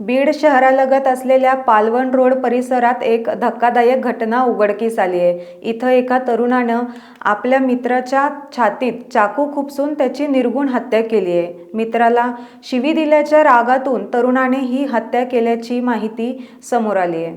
Beed शहरालगत असलेल्या Palwan road परिसरात एक धक्कादायक घटना उघडकीस आली आहे. इथं एका तरुणानं आपल्या मित्राच्या छातीत चाकू खुपसून त्याची निर्गुण हत्या केली आहे. मित्राला शिवी दिल्याच्या रागातून तरुणाने ही हत्या केल्याची माहिती समोर आली आहे.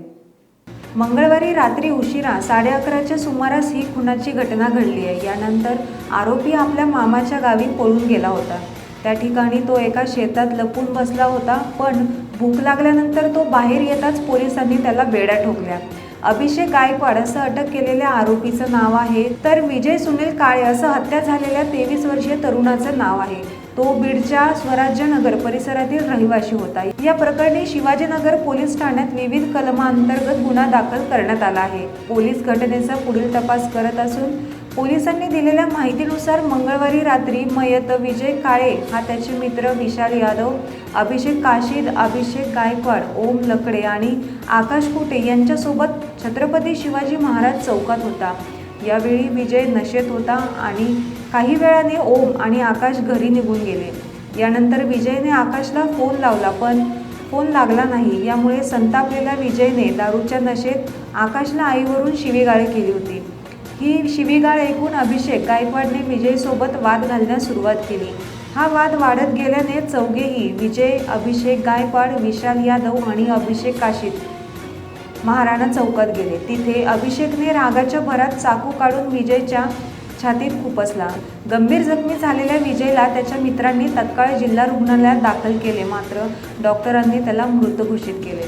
मंगळवारी रात्री उशिरा साडे अकराच्या सुमारास ही खुनाची घटना घडली आहे. यानंतर आरोपी आपल्या मामाच्या गावी पळून गेला होता. त्या ठिकाणी तो एका शेतात लपून बसला होता पण भूक लागल्यानंतर तो बाहेर येताच पोलिसांनी त्याला बेड्या ठोकल्या. अभिषेक गायकवाड असं अटक केलेल्या आरोपीचं नाव आहे. तर विजय सुनील काळे असं हत्या झालेल्या तेवीस वर्षीय तरुणाचं नाव आहे. तो बीडच्या स्वराज्यनगर परिसरातील रहिवाशी होता. या प्रकरणी शिवाजीनगर पोलीस ठाण्यात विविध कलमांतर्गत गुन्हा दाखल करण्यात आला आहे. पोलीस घटनेचा पुढील तपास करत असून पोलिसांनी दिलेल्या माहितीनुसार मंगळवारी रात्री मयत विजय काळे हा त्याचे मित्र विशाल यादव अभिषेक काशीद अभिषेक गायकवाड ओम लकडे आणि आकाश कुटे यांच्यासोबत छत्रपती शिवाजी महाराज चौकात होता. यावेळी विजय नशेत होता आणि काही वेळाने ओम आणि आकाश घरी निघून गेले. यानंतर विजयने आकाशला फोन लावला पण फोन लागला नाही. यामुळे संतापलेल्या विजयने दारूच्या नशेत आकाशला आईवरून शिवीगाळी केली होती. ही शिवीगाळ ऐकून अभिषेक गायकवाडने विजयसोबत वाद घालण्यास सुरुवात केली. हा वाद वाढत गेल्याने चौघेही विजय अभिषेक गायकवाड विशाल यादव आणि अभिषेक काशीत महाराणा चौकात गेले. तिथे अभिषेकने रागाच्या भरात चाकू काढून विजयच्या छातीत खुपसला गंभीर जखमी झालेल्या विजयला त्याच्या मित्रांनी तत्काळ जिल्हा रुग्णालयात दाखल केले. मात्र डॉक्टरांनी त्याला मृत घोषित केले.